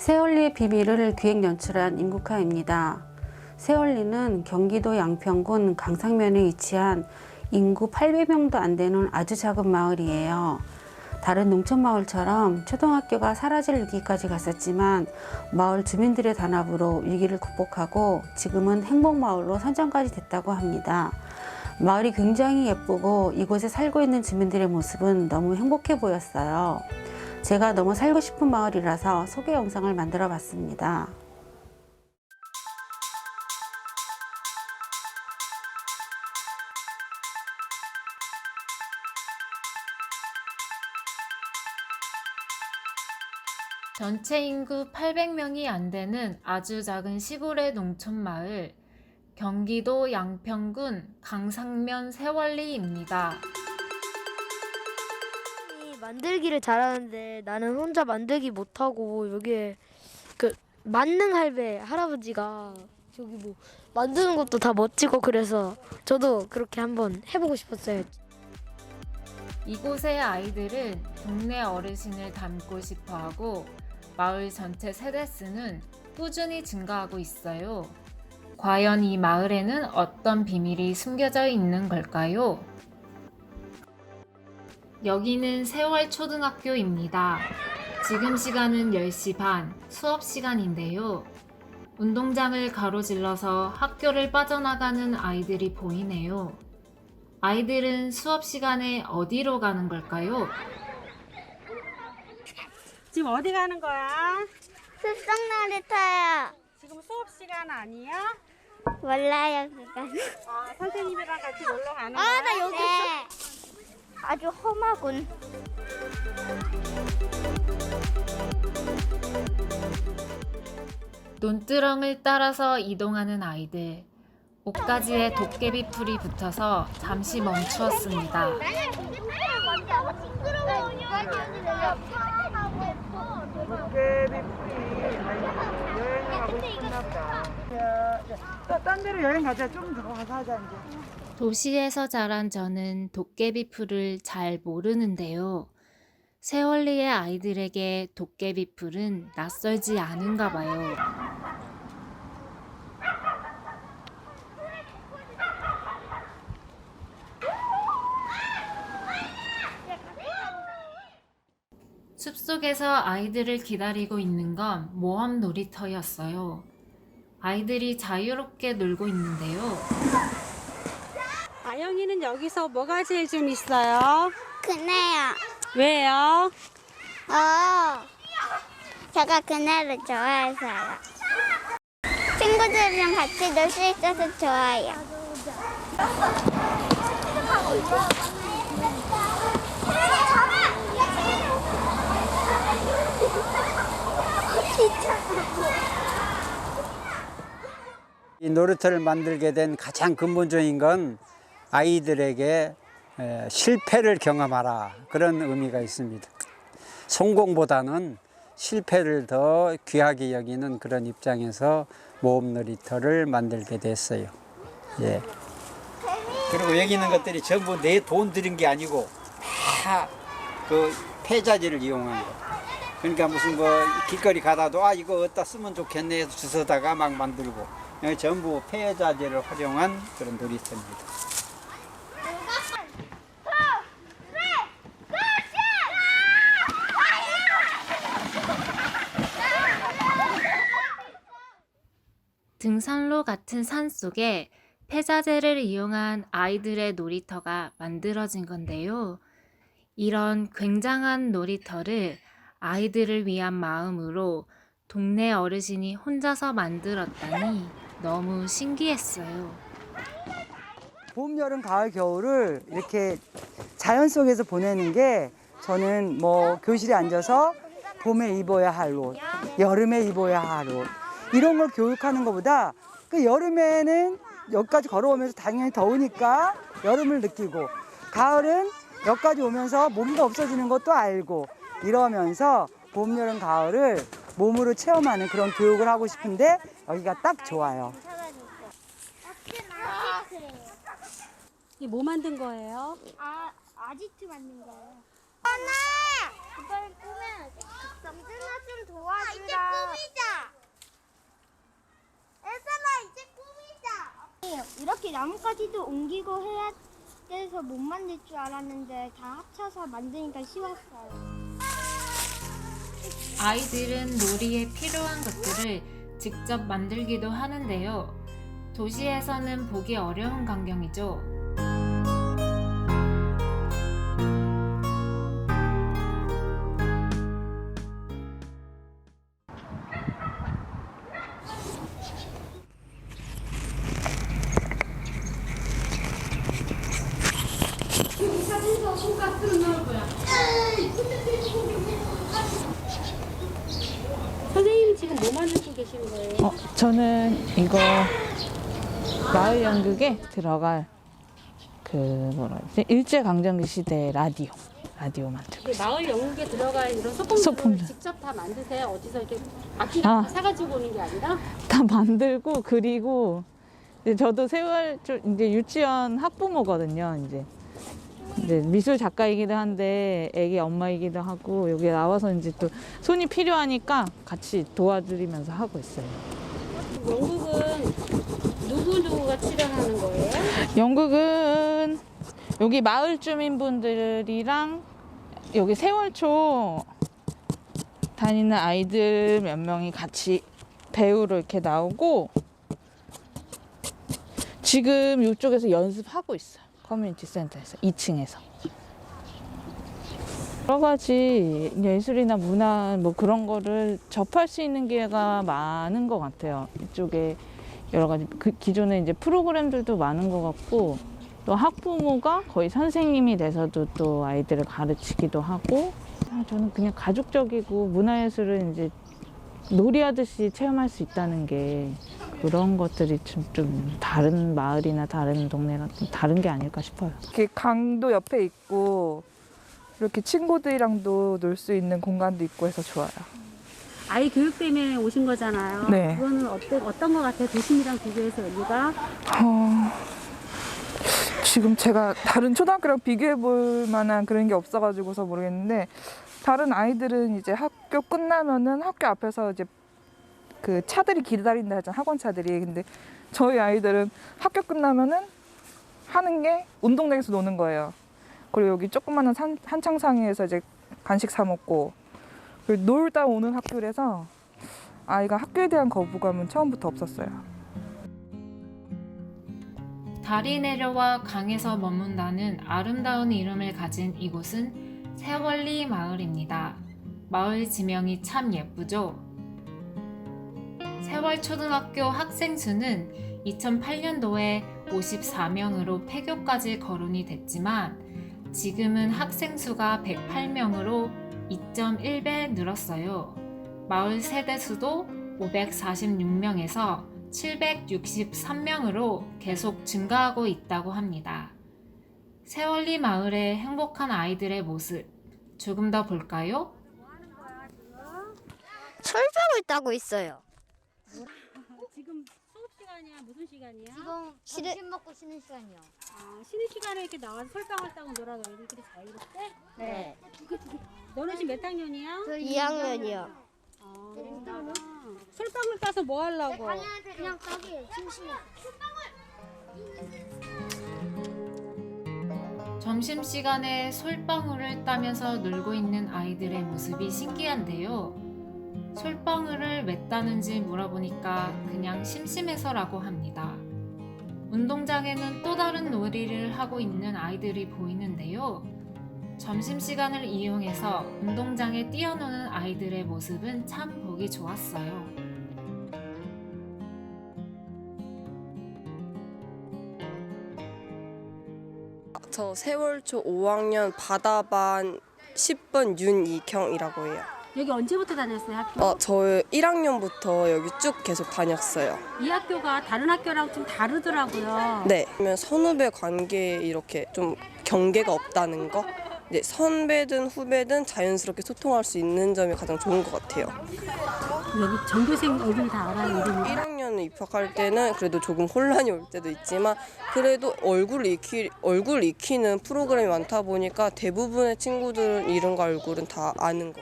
세월리의 비밀을 기획 연출한 임국화입니다. 세월리는 경기도 양평군 강상면에 위치한 인구 800명도 안 되는 아주 작은 마을이에요. 다른 농촌 마을처럼 초등학교가 사라질 위기까지 갔었지만 마을 주민들의 단합으로 위기를 극복하고 지금은 행복 마을로 선정까지 됐다고 합니다. 마을이 굉장히 예쁘고 이곳에 살고 있는 주민들의 모습은 너무 행복해 보였어요. 제가 너무 살고 싶은 마을이라서 소개 영상을 만들어 봤습니다. 전체 인구 800명이 안 되는 아주 작은 시골의 농촌 마을, 경기도 양평군 강상면 세월리입니다. 이 만들기를 잘하는데 나는 혼자 만들기 못하고 여기에 그 만능 할배 할아버지가 여기 뭐 만드는 것도 다 멋지고 그래서 저도 그렇게 한번 해보고 싶었어요. 이곳의 아이들은 동네 어르신을 닮고 싶어 하고 마을 전체 세대 수는 꾸준히 증가하고 있어요. 과연 이 마을에는 어떤 비밀이 숨겨져 있는 걸까요? 여기는 세월 초등학교입니다. 지금 시간은 10시 반 수업 시간인데요. 운동장을 가로질러서 학교를 빠져나가는 아이들이 보이네요. 아이들은 수업 시간에 어디로 가는 걸까요? 지금 어디 가는 거야? 습성 놀이터요. 지금 수업 시간 아니야? 몰라요, 그건. 어, 선생님이랑 같이 놀러 가는 아, 거야? 나 여기 네. 아주 험하군. 논두렁을 따라서 이동하는 아이들. 옷가지에 도깨비 풀이 붙어서 잠시 멈추었습니다. 도깨비 풀이 여행 가고 싶었나 보다. 또딴 데로 여행 가자. 좀더 가서 하자 이제. 도시에서 자란 저는 도깨비 풀을 잘 모르는데요. 세월리의 아이들에게 도깨비 풀은 낯설지 않은가 봐요. 숲속에서 아이들을 기다리고 있는 건 모험 놀이터였어요. 아이들이 자유롭게 놀고 있는데요. 아영이는 여기서 뭐가 제일 좀 있어요? 그네요. 왜요? 어. 제가 그네를 좋아해서요. 친구들이랑 같이 놀 수 있어서 좋아요. 이 놀이터를 만들게 된 가장 근본적인 건 아이들에게 에, 실패를 경험하라 그런 의미가 있습니다. 성공보다는 실패를 더 귀하게 여기는 그런 입장에서 모험 놀이터를 만들게 됐어요. 예. 그리고 여기 있는 것들이 전부 내 돈 들인 게 아니고 다 그 폐자재를 이용한 거. 그러니까 무슨 뭐 길거리 가다도 아 이거 어디다 쓰면 좋겠네 해서 주워다가 막 만들고 전부 폐자재를 활용한 그런 놀이터입니다. 등산로 같은 산 속에 폐자재를 이용한 아이들의 놀이터가 만들어진 건데요. 이런 굉장한 놀이터를 아이들을 위한 마음으로 동네 어르신이 혼자서 만들었다니 너무 신기했어요. 봄, 여름, 가을, 겨울을 이렇게 자연 속에서 보내는 게 저는 뭐 교실에 앉아서 봄에 입어야 할 옷, 여름에 입어야 할 옷, 이런 걸 교육하는 것보다 그 여름에는 여기까지 걸어오면서 당연히 더우니까 여름을 느끼고 가을은 여기까지 오면서 모기가 없어지는 것도 알고 이러면서 봄, 여름, 가을을 몸으로 체험하는 그런 교육을 하고 싶은데 여기가 딱 좋아요. 이뭐 만든 거예요? 아, 아지트 만든 거예요. 이걸 꾸면 정준아 좀 도와주라. 이제 꾸미자. 애들아 이제 꾸미자. 이렇게 나뭇가지도 옮기고 해야 돼서 못 만들 줄 알았는데 다 합쳐서 만드니까 쉬웠어요. 아이들은 놀이에 필요한 것들을 직접 만들기도 하는데요. 도시에서는 보기 어려운 광경이죠. 선생님 지금 뭐 만들고 계시는 거예요? 어, 저는 이거 마을 연극에 들어갈 그 뭐라 그러지 일제 강점기 시대 라디오 라디오 만들고 있어요. 마을 영국에 들어갈 이런 소품들을 소품들. 직접 다 만드세요? 어디서 이렇게 악기 아. 사가지고 오는 게 아니라? 다 만들고 그리고 이제 저도 세월 초- 이제 유치원 학부모거든요. 이제 이제 미술 작가이기도 한데 애기 엄마이기도 하고 여기 나와서 이제 또 손이 필요하니까 같이 도와드리면서 하고 있어요. 영국은 누구 누구가 출연하는 거예요? 연극은 여기 마을 주민분들이랑 여기 세월초 다니는 아이들 몇 명이 같이 배우로 이렇게 나오고 지금 이쪽에서 연습하고 있어요. 커뮤니티 센터에서 2층에서. 여러 가지 예술이나 문화 뭐 그런 거를 접할 수 있는 기회가 많은 것 같아요. 이쪽에 여러 가지 그 기존에 이제 프로그램들도 많은 것 같고 또 학부모가 거의 선생님이 돼서도 또 아이들을 가르치기도 하고 아, 저는 그냥 가족적이고 문화예술을 이제 놀이하듯이 체험할 수 있다는 게 그런 것들이 좀, 좀 다른 마을이나 다른 동네랑 좀 다른 게 아닐까 싶어요. 이렇게 강도 옆에 있고 이렇게 친구들이랑도 놀 수 있는 공간도 있고 해서 좋아요. 아이 교육 때문에 오신 거잖아요. 네. 그거는 어때, 어떤 거 같아요? 도심이랑 비교해서 여기가? 어, 지금 제가 다른 초등학교랑 비교해 볼 만한 그런 게 없어가지고서 모르겠는데 다른 아이들은 이제 학교 끝나면은 학교 앞에서 이제 그 차들이 기다린다 하잖아 학원 차들이 근데 저희 아이들은 학교 끝나면은 하는 게 운동장에서 노는 거예요. 그리고 여기 조그마한 산, 한창상에서 이제 간식 사 먹고 그리고 놀다 오는 학교라서 아이가 학교에 대한 거부감은 처음부터 없었어요. 달이 내려와 강에서 머문다는 아름다운 이름을 가진 이곳은 세월리 마을입니다. 마을 지명이 참 예쁘죠? 세월초등학교 학생 수는 2008년도에 54명으로 폐교까지 거론이 됐지만 지금은 학생 수가 108명으로 2.1배 늘었어요. 마을 세대 수도 546명에서 763명으로 계속 증가하고 있다고 합니다. 세월리 마을의 행복한 아이들의 모습 조금 더 볼까요? 철벽을 따고 있어요. 지금 수업 시간이야? 무슨 시간이야? 지금 점심 먹고 쉬는 시간이요. 아, 쉬는 시간에 이렇게 나와서 솔방울 따고 놀아도 애들끼리 자유롭대? 네. 너는 지금 몇 학년이야? 저 2학년이요. 아, 솔방울 따서 뭐 하려고? 그냥 따기 심심해. 점심시간에 솔방울을 따면서 놀고 있는 아이들의 모습이 신기한데요. 솔방울을 왜 따는지 물어보니까 그냥 심심해서라고 합니다. 운동장에는 또 다른 놀이를 하고 있는 아이들이 보이는데요. 점심시간을 이용해서 운동장에 뛰어노는 아이들의 모습은 참 보기 좋았어요. 저 세월초 5학년 바다반 10번 윤이경이라고 해요. 여기 언제부터 다녔어요, 학교? 어, 저 1학년부터 여기 쭉 계속 다녔어요. 이 학교가 다른 학교랑 좀 다르더라고요. 네. 그러면 선후배 관계에 이렇게 좀 경계가 없다는 거. 네, 선배든 후배든 자연스럽게 소통할 수 있는 점이 가장 좋은 것 같아요. 여기 전교생 얼굴 다 알아요, 이름이. 1학년 입학할 때는 그래도 조금 혼란이 올 때도 있지만 그래도 얼굴 익히 얼굴 익히는 프로그램이 많다 보니까 대부분의 친구들은 이름과 얼굴은 다 아는 거.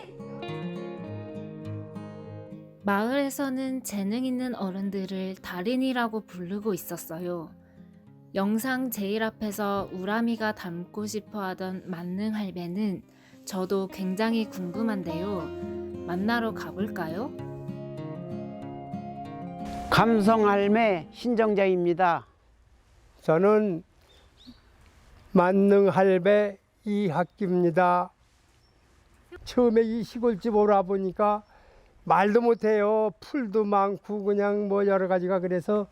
마을에서는 재능 있는 어른들을 달인이라고 부르고 있었어요. 영상 제일 앞에서 우람이가 닮고 싶어 하던 만능 할배는 저도 굉장히 궁금한데요. 만나러 가볼까요? 감성할매 신정자입니다. 저는 만능 할배 이학기입니다. 처음에 이 시골집 오라 보니까 말도 못해요. 풀도 많고 그냥 뭐 여러 가지가 그래서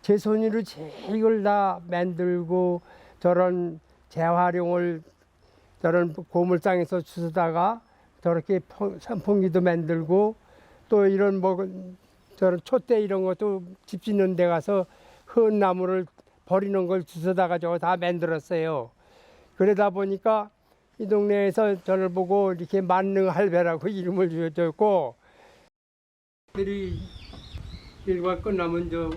제 손으로 제일 다 만들고 저런 재활용을 저런 고물상에서 주워다가 저렇게 포- 선풍기도 만들고 또 이런 뭐 저런 촛대 이런 것도 집 짓는 데 가서 흔 나무를 버리는 걸 주워다가 저거 다 만들었어요. 그러다 보니까 이 동네에서 저를 보고 이렇게 만능 할배라고 이름을 지어줬고 들이 일과 끝나면 저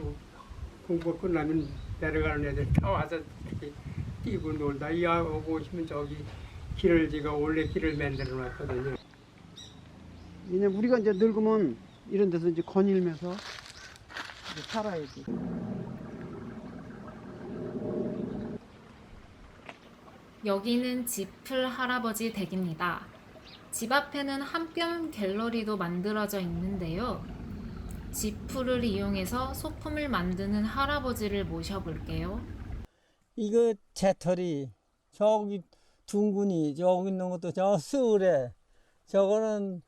공부 끝나면 내려가는 애들 다 와서 이렇게 뛰고 놀다 이아 오고 오시면 저기 길을 제가 원래 길을 만들어 놨거든요. 이제 우리가 이제 늙으면 이런 데서 이제 거닐면서 이제 살아야지. 여기는 지플 할아버지 댁입니다. 집 앞에는 한뼘 갤러리도 만들어져 있는데요. 지플을 이용해서 소품을 만드는 할아버지를 모셔볼게요. 이거 재털이 저기 둥근이 저기 있는 것도 저 스울에 저거는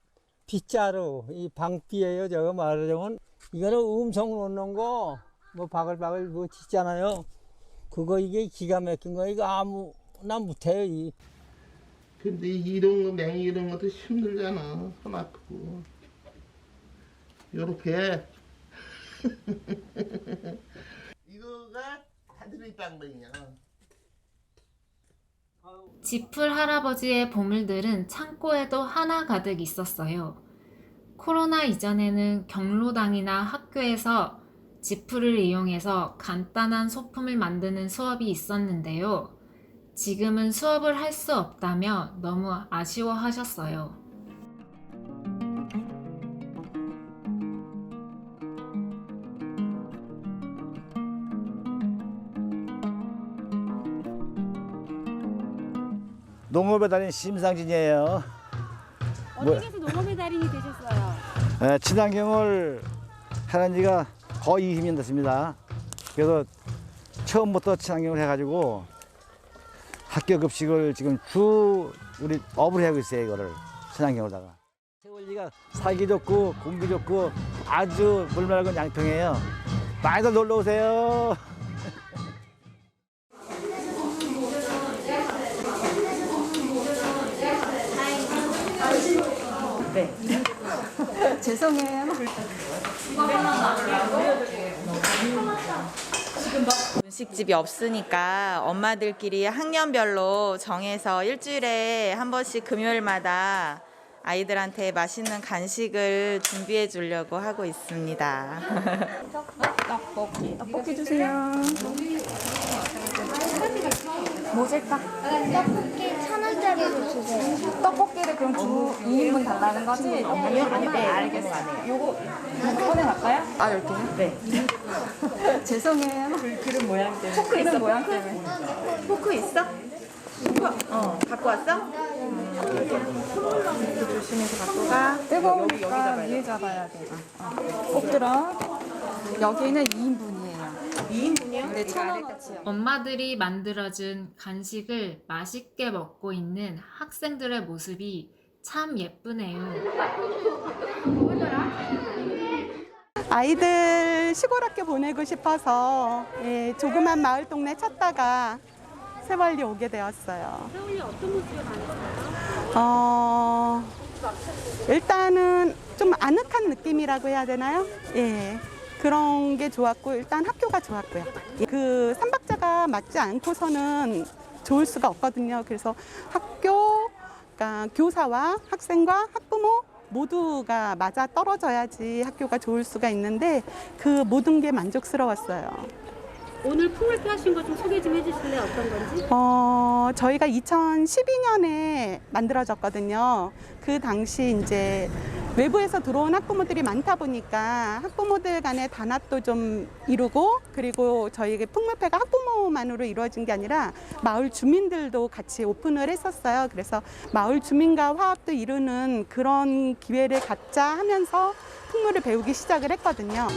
빗자루 이 방비예요 저거 말하자면 이거는 음성 놓는 거 뭐 바글바글 뭐 짓잖아요. 그거 이게 기가 막힌 거 이거 아무나 못해요 이. 근데 이런 거 맹이 이런 것도 힘들잖아. 손 아프고. 요렇게. 이거가 하드리 빵댕이야 지플 할아버지의 보물들은 창고에도 하나 가득 있었어요. 코로나 이전에는 경로당이나 학교에서 지플을 이용해서 간단한 소품을 만드는 수업이 있었는데요. 지금은 수업을 할 수 없다며 너무 아쉬워하셨어요. 농업에 다닌 심상진이에요. 어떻게 해서 농업의 달인이 되셨어요? 에, 친환경을 하는 지가 거의 20년 됐습니다. 그래서 처음부터 친환경을 해가지고 학교 급식을 지금 주 우리 업을 하고 있어요 이거를 친환경으로다가. 세월리가 살기 좋고 공기 좋고 아주 물 맑은 양평이에요. 많이들 놀러 오세요. 죄송해요. 분식집이 없으니까 엄마들끼리 학년별로 정해서 일주일에 한 번씩 금요일마다 아이들한테 맛있는 간식을 준비해 주려고 하고 있습니다. 떡볶이. 떡볶이 주세요. 뭐 줄까? 떡볶이 천 원짜리로 주세요. 떡볶이를 그럼 주 2인분 달라는 거지? 네, 알겠어요. 요거 꺼내갈까요? 아, 이렇게요? 네. 죄송해요. 그릇 모양 때문에. 포크 있어, 모양 때문에. 포크 있어? 어, 갖고 왔어? 조심해서 갖고 가. 뜨거우니까 위에 잡아야 돼. 꼭 들어. 여기는 2인분이에요. 2인분이요? 네, 천 원어치요. 엄마들이 만들어준 간식을 맛있게 먹고 있는 학생들의 모습이 참 예쁘네요. 아이들 시골 학교 보내고 싶어서 예, 조그만 마을 동네 찾다가 세월리 오게 되었어요. 세월이 어떤 모습을 다녔어요? 어, 일단은 좀 아늑한 느낌이라고 해야 되나요? 예. 그런 게 좋았고 일단 학교가 좋았고요. 예, 그 삼박자가 맞지 않고서는 좋을 수가 없거든요. 그래서 학교, 그러니까 교사와 학생과 학부모 모두가 맞아 떨어져야지 학교가 좋을 수가 있는데 그 모든 게 만족스러웠어요. 오늘 풍물표 하신 거 좀 소개 좀 해주실래요? 어떤 건지? 어, 저희가 2012년에 만들어졌거든요. 그 당시 이제 외부에서 들어온 학부모들이 많다 보니까 학부모들 간의 단합도 좀 이루고 그리고 저희가 풍물패가 학부모만으로 이루어진 게 아니라 마을 주민들도 같이 오픈을 했었어요. 그래서 마을 주민과 화합도 이루는 그런 기회를 갖자 하면서 풍물을 배우기 시작을 했거든요.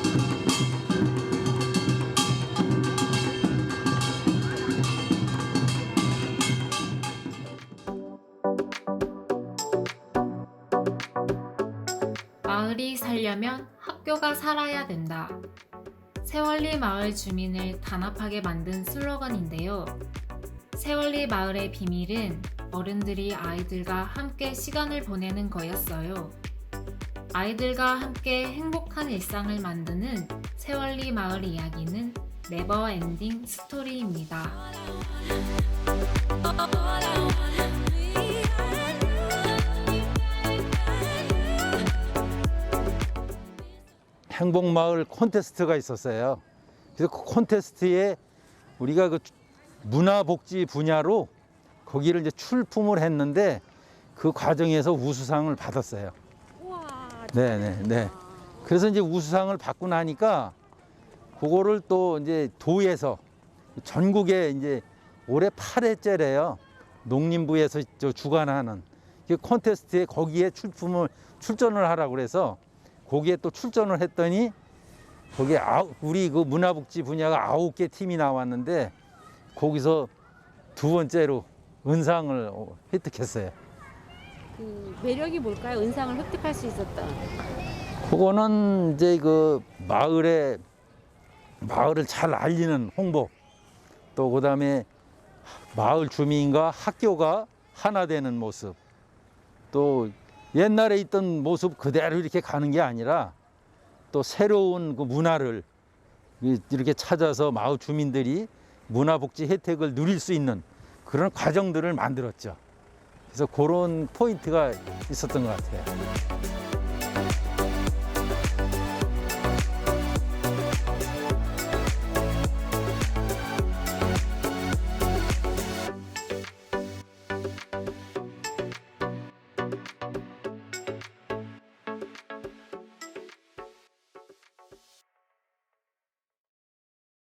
살려면 학교가 살아야 된다. 세월리 마을 주민을 단합하게 만든 슬로건인데요. 세월리 마을의 비밀은 어른들이 아이들과 함께 시간을 보내는 거였어요. 아이들과 함께 행복한 일상을 만드는 세월리 마을 이야기는 네버 엔딩 스토리입니다. 행복마을 콘테스트가 있었어요. 그래서 그 콘테스트에 우리가 그 문화복지 분야로 거기를 이제 출품을 했는데 그 과정에서 우수상을 받았어요. 네네 네. 그래서 이제 우수상을 받고 나니까 그거를 또 이제 도에서 전국에 이제 올해 8회째래요. 농림부에서 저 주관하는 그 콘테스트에 거기에 출품을 출전을 하라고 그래서 거기에 또 출전을 했더니 거기에 우리 그 문화복지 분야가 아홉 개 팀이 나왔는데 거기서 두 번째로 은상을 어, 획득했어요. 그 매력이 뭘까요? 은상을 획득할 수 있었다. 그거는 이제 그 마을에 마을을 잘 알리는 홍보 또 그다음에 마을 주민과 학교가 하나 되는 모습 또 옛날에 있던 모습 그대로 이렇게 가는 게 아니라 또 새로운 그 문화를 이- 이렇게 찾아서 마을 주민들이 문화복지 혜택을 누릴 수 있는 그런 과정들을 만들었죠. 그래서 그런 포인트가 있었던 것 같아요.